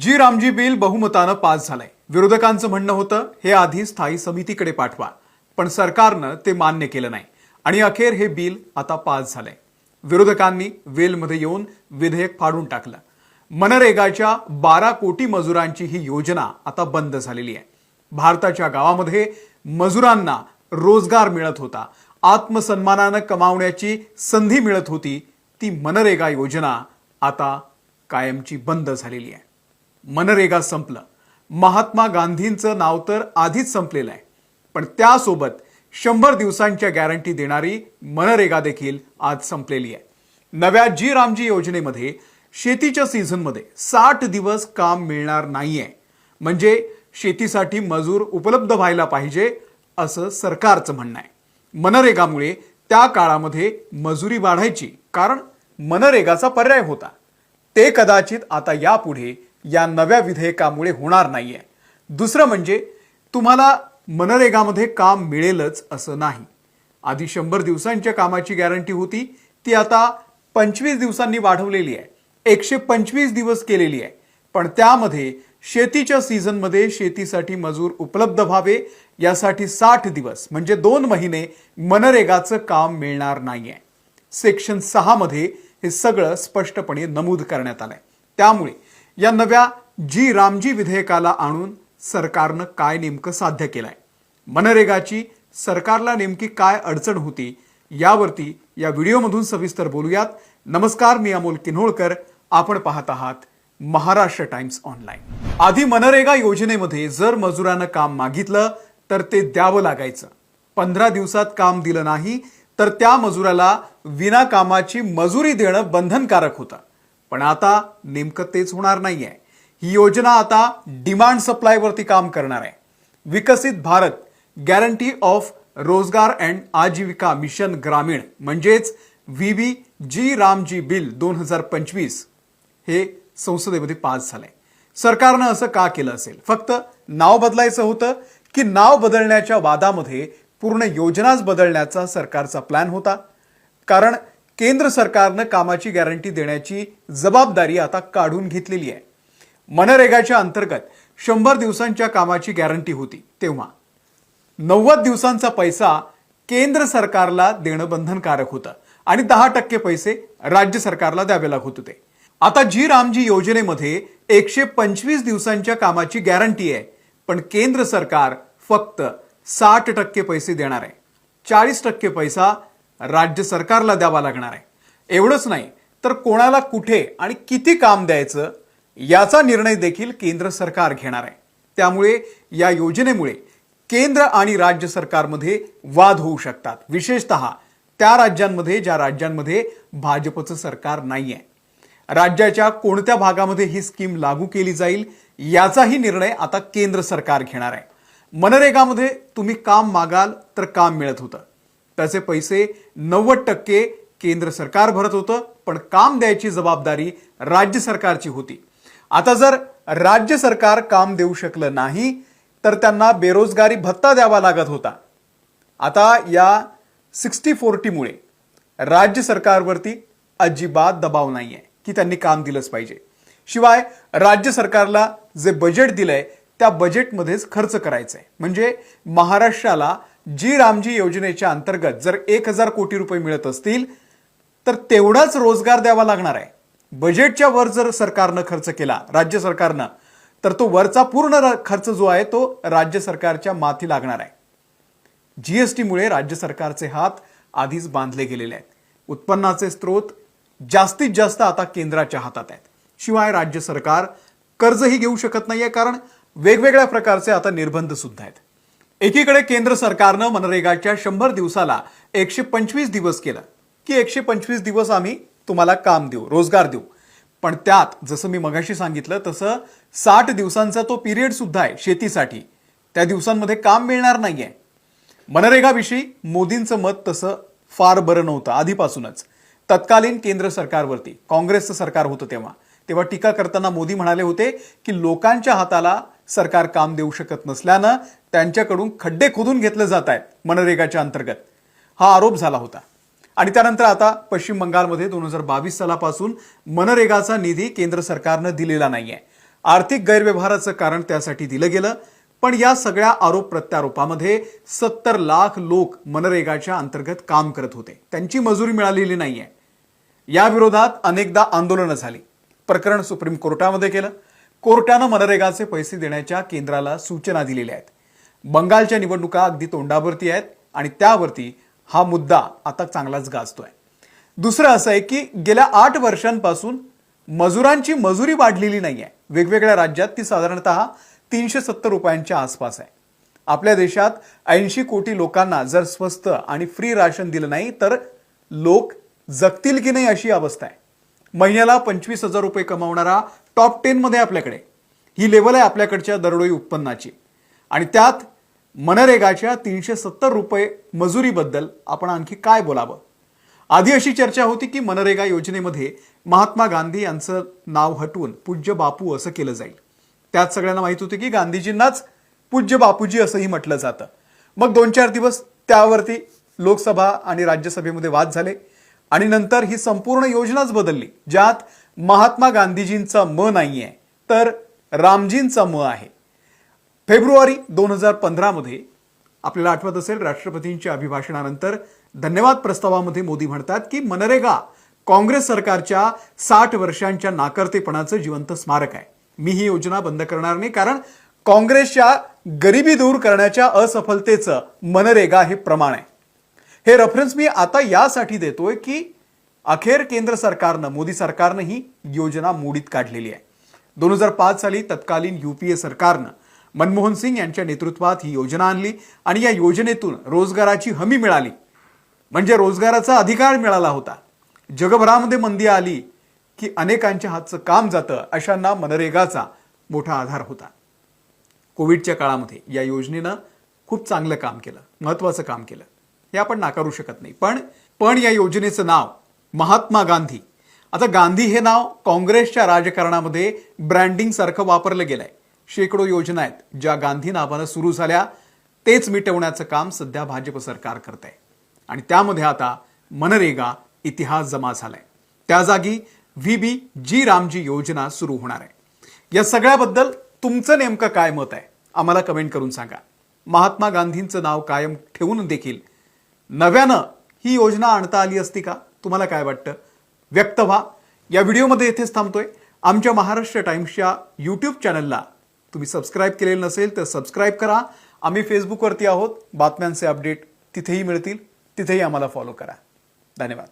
जी Ramji bill बहुमतानं pass झालंय. विरोधकांचं म्हणणं होतं हे आधी स्थायी समितीकडे पाठवा. पण सरकारनं ते मान्य केलं नाही. आणि अखेर हे बिल आता पास झालंय. विरोधकांनी वेलमध्ये येऊन विधेयक फाडून टाकलं. मनरेगाच्या बारा कोटी मजुरांची ही योजना आता बंद झालेली आहे. भारताच्या गावामध्ये मजुरांना रोजगार मिळत होता. आत्मसन्मानानं कमावण्याची संधी मिळत होती. ती मनरेगा योजना आता कायमची बंद झालेली आहे. मनरेगा संपलं. महात्मा गांधींचं नाव तर आधीच संपलेलं आहे. पण त्यासोबत शंभर दिवसांच्या गॅरंटी देणारी मनरेगा देखील आज संपलेली आहे. नव्या जी रामजी योजनेमध्ये शेतीच्या सीझनमध्ये साठ दिवस काम मिळणार नाहीये. म्हणजे शेतीसाठी मजूर उपलब्ध व्हायला पाहिजे असं सरकारचं म्हणणं आहे. मनरेगामुळे त्या काळामध्ये मजुरी वाढायची कारण मनरेगाचा पर्याय होता. ते कदाचित आता यापुढे या नव्या विधेयकामुळे होणार नाहीये. दुसरं म्हणजे तुम्हाला मनरेगामध्ये काम मिळेलच असं नाही. आधी शंभर दिवसांच्या कामाची गॅरंटी होती ती आता पंचवीस दिवसांनी वाढवलेली आहे. एकशे पंचवीस दिवस केलेली आहे. पण त्यामध्ये शेतीच्या सीझनमध्ये शेतीसाठी मजूर उपलब्ध व्हावे यासाठी साठ दिवस म्हणजे दोन महिने मनरेगाचं काम मिळणार नाही आहे सेक्शन सहामध्ये हे सगळं स्पष्टपणे नमूद करण्यात आलं आहे त्यामुळे या नव्या जी रामजी विधेयकाला आणून सरकारनं काय नेमकं साध्य केलंय? मनरेगाची सरकारला नेमकी काय अडचण होती यावरती या व्हिडिओमधून सविस्तर बोलूयात. नमस्कार मी अमोल किन्होळकर. आपण पाहत आहात महाराष्ट्र टाइम्स ऑनलाईन. आधी मनरेगा योजनेमध्ये जर मजुरानं काम मागितलं तर ते द्यावं लागायचं. पंधरा दिवसात काम दिलं नाही तर त्या मजुराला विना कामाची मजुरी देणं बंधनकारक होतं. पण आता नेमकं तेच होणार नाही आहे ही योजना आता डिमांड सप्लायवरती काम करणार आहे. Viksit Bharat guarantee of Rozgar and Ajeevika mission Gramin म्हणजेच V V G RAM G bill दोन हजार पंचवीस हे संसदेमध्ये पास झालंय. सरकारनं असं का केलं असेल? फक्त नाव बदलायचं होतं की नाव बदलण्याच्या वादामध्ये पूर्ण योजनाच बदलण्याचा सरकारचा प्लॅन होता? कारण केंद्र सरकारनं कामाची गॅरंटी देण्याची जबाबदारी आता काढून घेतलेली आहे. मनरेगाच्या अंतर्गत शंभर दिवसांच्या कामाची गॅरंटी होती तेव्हा. नव्वद दिवसांचा पैसा केंद्र सरकारला देणं बंधनकारक होतं आणि दहा टक्के पैसे राज्य सरकारला द्यावे लागत होते आता जी रामजी योजनेमध्ये एकशे पंचवीस दिवसांच्या कामाची गॅरंटी आहे पण केंद्र सरकार फक्त साठ टक्के पैसे देणार आहे. चाळीस टक्के पैसा राज्य सरकारला द्यावा लागणार आहे. एवढंच नाही तर कोणाला कुठे आणि किती काम द्यायचं याचा निर्णय देखील केंद्र सरकार घेणार आहे. त्यामुळे या योजनेमुळे केंद्र आणि राज्य सरकारमध्ये वाद होऊ शकतात. विशेषतः त्या राज्यांमध्ये ज्या राज्यांमध्ये भाजपचं सरकार नाही आहे राज्याच्या कोणत्या भागामध्ये ही स्कीम लागू केली जाईल याचाही निर्णय आता केंद्र सरकार घेणार आहे. मनरेगामध्ये तुम्ही काम मागाल तर काम मिळत होतं. त्याचे पैसे नव्वद टक्के केंद्र सरकार भरत होतं पण काम द्यायची जबाबदारी राज्य सरकारची होती. आता जर राज्य सरकार काम देऊ शकलं नाही तर त्यांना बेरोजगारी भत्ता द्यावा लागत होता. आता या सिक्स्टी फोर्टीमुळे राज्य सरकारवरती अजिबात दबाव नाही आहे की त्यांनी काम दिलंच पाहिजे. शिवाय राज्य सरकारला जे बजेट दिलंय त्या बजेटमध्येच खर्च करायचा आहे म्हणजे महाराष्ट्राला जी रामजी योजनेच्या अंतर्गत जर एक हजार कोटी रुपये मिळत असतील तर तेवढाच रोजगार द्यावा लागणार आहे. बजेटच्या वर जर सरकारनं खर्च केला राज्य सरकारनं तर तो वरचा पूर्ण खर्च जो आहे तो राज्य सरकारच्या माथी लागणार आहे. जीएसटीमुळे राज्य सरकारचे हात आधीच बांधले गेलेले आहेत. उत्पन्नाचे स्रोत जास्तीत जास्त आता केंद्राच्या हातात आहेत. शिवाय राज्य सरकार कर्जही घेऊ शकत नाहीये कारण वेगवेगळ्या प्रकारचे आता निर्बंध सुद्धा आहेत. एकीकडे केंद्र सरकारनं मनरेगाच्या शंभर दिवसाला एकशे पंचवीस दिवस केलं. की एकशे पंचवीस दिवस आम्ही तुम्हाला काम देऊ रोजगार देऊ. पण त्यात जसं मी मगाशी सांगितलं तसं साठ दिवसांचा तो पिरियड सुद्धा आहे शेतीसाठी. त्या दिवसांमध्ये काम मिळणार नाहीये. मनरेगाविषयी मोदींचं मत तसं फार बरं नव्हतं आधीपासूनच. तत्कालीन केंद्र सरकारवरती काँग्रेसचं सरकार होतं तेव्हा. तेव्हा टीका करताना मोदी म्हणाले होते की लोकांच्या हाताला सरकार काम देऊ शकत नसल्यानं त्यांच्याकडून खड्डे खोदून घेतले जात आहेत मनरेगाच्या अंतर्गत. हा आरोप झाला होता. आणि त्यानंतर आता पश्चिम बंगालमध्ये दोन हजार बावीस सालापासून मनरेगाचा निधी केंद्र सरकारनं दिलेला नाहीये. आर्थिक गैरव्यवहाराचं कारण त्यासाठी दिलं गेलं पण या सगळ्या आरोप प्रत्यारोपामध्ये सत्तर लाख लोक मनरेगाच्या अंतर्गत काम करत होते. त्यांची मजुरी मिळालेली नाहीये. या विरोधात अनेकदा आंदोलनं झाली. प्रकरण सुप्रीम कोर्टामध्ये केलं. कोर्टानं मनरेगाचे पैसे देण्याच्या केंद्राला सूचना दिलेल्या आहेत. बंगालच्या निवडणुका अगदी तोंडावरती आहेत आणि त्यावरती हा मुद्दा आता चांगलाच गाजतोय. दुसरं असं आहे की गेल्या आठ वर्षांपासून मजुरांची मजुरी वाढलेली नाही आहे वेगवेगळ्या राज्यात ती साधारणतः तीनशे सत्तर रुपयांच्या आसपास आहे. आपल्या देशात ऐंशी कोटी लोकांना जर स्वस्त आणि फ्री राशन दिलं नाही तर लोक जगतील की नाही अशी अवस्था आहे. महिन्याला पंचवीस हजार रुपये कमावणारा टॉप टेनमध्ये आपल्याकडे. ही लेवल आहे आपल्याकडच्या दरडोई उत्पन्नाची. आणि त्यात मनरेगाच्या तीनशे सत्तर रुपये मजुरीबद्दल आपण आणखी काय बोलावं? आधी अशी चर्चा होती की मनरेगा योजनेमध्ये महात्मा गांधी यांचं नाव हटवून पूज्य बापू असं केलं जाईल. त्यात सगळ्यांना माहीत होते की गांधीजींनाच पूज्य बापूजी असंही म्हटलं जातं. मग दोन चार दिवस त्यावरती लोकसभा आणि राज्यसभेमध्ये वाद झाले आणि नंतर ही संपूर्ण योजनाच बदलली ज्यात महात्मा गांधीजींचा म नाहीये तर रामजींचा म आहे. फेब्रुवारी दोन हजार पंधरामध्ये आपल्याला आठवत असेल राष्ट्रपतींच्या अभिभाषणानंतर धन्यवाद प्रस्तावामध्ये मोदी म्हणतात की मनरेगा काँग्रेस सरकारच्या साठ वर्षांच्या नाकर्तेपणाचं जिवंत स्मारक आहे. मी ही योजना बंद करणार नाही कारण काँग्रेसच्या गरिबी दूर करण्याच्या असफलतेचं मनरेगा हे प्रमाण आहे. हे रेफरन्स मी आता यासाठी देतोय की अखेर केंद्र सरकारनं मोदी सरकारनं ही योजना मोडीत काढलेली आहे. दोन हजार पाच साली तत्कालीन युपीए सरकारनं मनमोहन सिंग यांच्या नेतृत्वात ही योजना आणली आणि या योजनेतून रोजगाराची हमी मिळाली. म्हणजे रोजगाराचा अधिकार मिळाला होता. जगभरामध्ये मंदी आली की अनेकांच्या हातचं काम जातं अशांना मनरेगाचा मोठा आधार होता. कोविडच्या काळामध्ये या योजनेनं खूप चांगलं काम केलं महत्वाचं काम केलं. हे आपण नाकारू शकत नाही. पण पण या योजनेचं नाव महात्मा गांधी. आता गांधी हे नाव काँग्रेसच्या राजकारणामध्ये ब्रँडिंग सारखं वापरलं गेलंय. शेकडो योजना आहेत ज्या गांधी नावानं सुरू झाल्या तेच मिटवण्याचं काम सध्या भाजप सरकार करत आहे आणि त्यामध्ये आता मनरेगा इतिहास जमा झालाय. त्या जागी व्ही बी जी रामजी योजना सुरू होणार आहे. या सगळ्याबद्दल तुमचं नेमकं काय मत आहे आम्हाला कमेंट करून सांगा. महात्मा गांधींचं नाव कायम ठेवून देखील नव्यानं ही योजना आणता आली असती का? तुम्हाला काय वाटतं? व्यक्त व्हा. या व्हिडिओमध्ये येथेच थांबतोय. आमच्या महाराष्ट्र टाइम्सच्या यूट्यूब चॅनलला तुम्ही सबस्क्राईब केलेलं नसेल तर सबस्क्राईब करा. आम्ही फेसबुकवरती आहोत. बातम्यांचे अपडेट तिथेही मिळतील. तिथेही आम्हाला फॉलो करा. धन्यवाद.